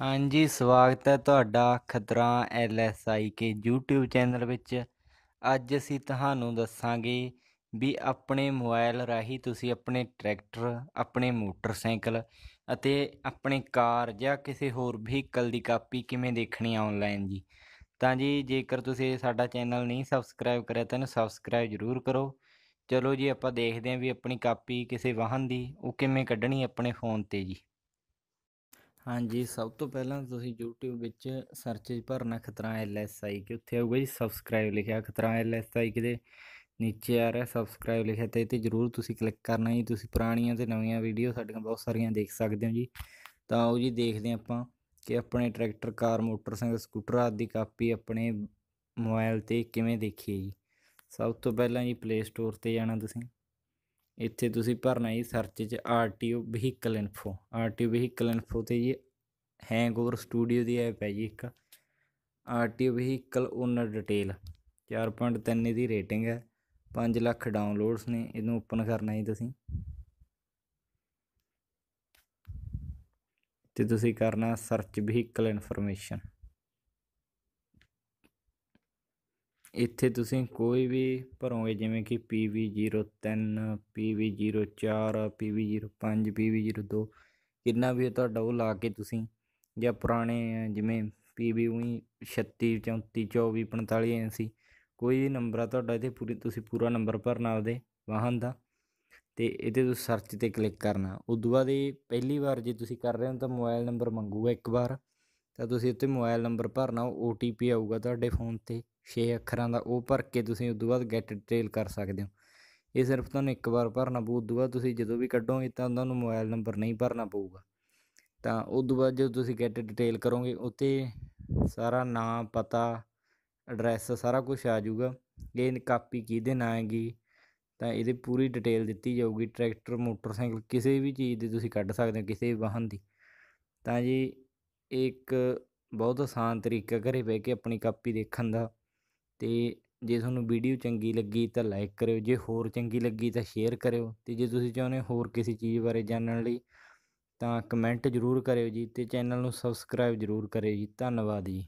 ਹਾਂਜੀ, ਸਵਾਗਤ ਹੈ ਤੁਹਾਡਾ ਖਤਰਾ ਐਲਐਸਆਈ ਕੇ YouTube ਚੈਨਲ ਵਿੱਚ। ਅੱਜ ਅਸੀਂ ਤੁਹਾਨੂੰ ਦੱਸਾਂਗੇ ਵੀ ਆਪਣੇ ਮੋਬਾਈਲ ਰਾਹੀਂ ਤੁਸੀਂ ਆਪਣੇ ਟਰੈਕਟਰ, ਆਪਣੇ ਮੋਟਰਸਾਈਕਲ ਅਤੇ ਆਪਣੇ ਕਾਰ ਜਾਂ ਕਿਸੇ ਹੋਰ ਵਹੀਕਲ ਦੀ ਕਾਪੀ ਕਿਵੇਂ ਦੇਖਣੀ ਆਨਲਾਈਨ ਜੀ। ਤਾਂ ਜੀ, ਜੇਕਰ ਤੁਸੀਂ ਸਾਡਾ ਚੈਨਲ ਨਹੀਂ ਸਬਸਕ੍ਰਾਈਬ ਕਰਿਆ ਤਾਂ ਇਹਨੂੰ ਸਬਸਕ੍ਰਾਈਬ ਜ਼ਰੂਰ ਕਰੋ। ਚਲੋ ਜੀ, ਆਪਾਂ ਦੇਖਦੇ ਹਾਂ ਵੀ ਆਪਣੀ ਕਾਪੀ ਕਿਸੇ ਵਾਹਨ ਦੀ ਉਹ ਕਿਵੇਂ ਕੱਢਣੀ ਆਪਣੇ ਫੋਨ ਤੇ ਜੀ। ਹਾਂਜੀ, ਸਭ ਤੋਂ ਪਹਿਲਾਂ ਤੁਸੀਂ YouTube ਵਿੱਚ ਸਰਚ ਭਰਨਾ ਖਤਰਾ ਐਲਐਸਆਈ ਕਿ ਉੱਥੇ ਆਊਗਾ ਜੀ ਸਬਸਕ੍ਰਾਈਬ ਲਿਖਿਆ, ਖਤਰਾ ਐਲਐਸਆਈ ਕਿਤੇ ਨੀਚੇ ਆ ਰਿਹਾ ਸਬਸਕ੍ਰਾਈਬ ਲਿਖਿਆ ਤੇ ਤੇ ਜਰੂਰ ਤੁਸੀਂ ਕਲਿੱਕ ਕਰਨਾ ਜੀ, ਤੁਸੀਂ ਪੁਰਾਣੀਆਂ ਤੇ ਨਵੀਆਂ ਵੀਡੀਓ ਸਾਡੀਆਂ ਬਹੁਤ ਸਾਰੀਆਂ ਦੇਖ ਸਕਦੇ ਹੋ ਜੀ। ਤਾਂ ਉਹ ਜੀ ਦੇਖਦੇ ਆਪਾਂ ਕਿ ਆਪਣੇ ਟਰੈਕਟਰ ਕਾਰ ਮੋਟਰਸਾਈਕਲ ਸਕੂਟਰ ਆਦਿ ਦੀ ਕਾਪੀ ਆਪਣੇ ਮੋਬਾਈਲ ਤੇ ਕਿਵੇਂ ਦੇਖੀਏ ਜੀ। ਸਭ ਤੋਂ ਪਹਿਲਾਂ ਜੀ ਪਲੇ ਸਟੋਰ ਤੇ ਜਾਣਾ ਤੁਸੀਂ। ਇੱਥੇ ਤੁਸੀਂ ਭਰਨਾ ਜੀ ਸਰਚ 'ਚ RTO vehicle info RTO vehicle info ਤੇ ਜੀ ਹੈਂਗਓਵਰ ਸਟੂਡੀਓ ਦੀ ਐਪ ਹੈ ਜੀ ਇੱਕ। ਆਰਟੀਓ ਵਹੀਕਲ ਓਨਰ ਡਿਟੇਲ 4.3 ਇਹਦੀ ਰੇਟਿੰਗ ਹੈ 5 ਲੱਖ ਡਾਊਨਲੋਡਸ ਨੇ, ਇਹਨੂੰ ਓਪਨ ਕਰਨਾ ਜੀ ਤੁਸੀਂ। ਤੇ ਤੁਸੀਂ ਕਰਨਾ ਸਰਚ ਵਹੀਕਲ ਇਨਫੋਰਮੇਸ਼ਨ ਇੱਥੇ ਤੁਸੀਂ ਕੋਈ ਵੀ ਭਰੋਗੇ, ਜਿਵੇਂ ਕਿ PV03 PV04 PV05 PV02 ਕਿੰਨਾ ਵੀ ਤੁਹਾਡਾ ਉਹ ਲਾ ਕੇ ਤੁਸੀਂ ਜਾਂ ਪੁਰਾਣੇ ਜਿਵੇਂ PV ਉਹੀ 36 34 24 45 ਐਂਸੀ ਕੋਈ ਵੀ ਨੰਬਰ ਆ ਤੁਹਾਡਾ ਇੱਥੇ ਪੂਰੀ, ਤੁਸੀਂ ਪੂਰਾ ਨੰਬਰ ਭਰਨਾ ਆਪਦੇ ਵਾਹਨ ਦਾ ਤੇ ਇਹਦੇ ਤੁਸੀਂ ਸਰਚ ਤੇ ਕਲਿੱਕ ਕਰਨਾ। ਉਦੋਂ ਬਾਅਦ ਇਹ ਪਹਿਲੀ ਵਾਰ ਜੇ ਤੁਸੀਂ ਕਰ ਰਹੇ ਹੋ ਤਾਂ ਮੋਬਾਈਲ ਨੰਬਰ ਮੰਗੂਗਾ ਇੱਕ ਵਾਰ। ਤਾਂ ਤੁਸੀਂ ਉੱਤੇ ਮੋਬਾਈਲ ਨੰਬਰ ਭਰਨਾ, ਉਹ OTP ਆਊਗਾ ਤੁਹਾਡੇ ਫੋਨ ਤੇ 6 ਅੱਖਰਾਂ ਦਾ, ਉਹ ਭਰ ਕੇ ਤੁਸੀਂ ਉਦੋਂ ਬਾਅਦ ਗੈਟ ਡਿਟੇਲ ਕਰ ਸਕਦੇ ਹੋ। ਇਹ ਸਿਰਫ ਤੁਹਾਨੂੰ ਇੱਕ ਵਾਰ ਭਰਨਾ ਪਊ, ਉਦੋਂ ਬਾਅਦ ਤੁਸੀਂ ਜਦੋਂ ਵੀ ਕੱਢੋਗੇ ਤਾਂ ਤੁਹਾਨੂੰ ਮੋਬਾਈਲ ਨੰਬਰ ਨਹੀਂ ਭਰਨਾ ਪਊਗਾ। ਤਾਂ ਉਦੋਂ ਬਾਅਦ ਜਦੋਂ ਤੁਸੀਂ ਗੈਟ ਡਿਟੇਲ ਕਰੋਗੇ ਉੱਤੇ ਸਾਰਾ ਨਾਮ ਪਤਾ ਐਡਰੈਸ ਸਾਰਾ ਕੁਝ ਆ ਜਾਊਗਾ। ਇਹ ਕਾਪੀ ਕਿਹਦੇ ਨਾਂ ਹੈਗੀ, ਤਾਂ ਇਹਦੀ ਪੂਰੀ ਡਿਟੇਲ ਦਿੱਤੀ ਜਾਊਗੀ ਟਰੈਕਟਰ ਮੋਟਰਸਾਈਕਲ ਕਿਸੇ ਵੀ ਚੀਜ਼ ਦੀ ਤੁਸੀਂ ਕੱਢ ਸਕਦੇ ਹੋ, ਕਿਸੇ ਵੀ ਵਾਹਨ ਦੀ। ਤਾਂ ਜੀ ਇਹ ਇੱਕ ਬਹੁਤ ਆਸਾਨ ਤਰੀਕਾ ਘਰੇ ਬਹਿ ਕੇ ਆਪਣੀ ਕਾਪੀ ਦੇਖਣ ਦਾ। ਅਤੇ ਜੇ ਤੁਹਾਨੂੰ ਵੀਡੀਓ ਚੰਗੀ ਲੱਗੀ ਤਾਂ ਲਾਈਕ ਕਰਿਓ, ਜੇ ਹੋਰ ਚੰਗੀ ਲੱਗੀ ਤਾਂ ਸ਼ੇਅਰ ਕਰਿਓ। ਅਤੇ ਜੇ ਤੁਸੀਂ ਚਾਹੁੰਦੇ ਹੋਰ ਕਿਸੇ ਚੀਜ਼ ਬਾਰੇ ਜਾਣਨ ਲਈ ਤਾਂ ਕਮੈਂਟ ਜ਼ਰੂਰ ਕਰਿਓ ਜੀ ਅਤੇ ਚੈਨਲ ਨੂੰ ਸਬਸਕ੍ਰਾਈਬ ਜ਼ਰੂਰ ਕਰਿਓ ਜੀ। ਧੰਨਵਾਦ ਜੀ।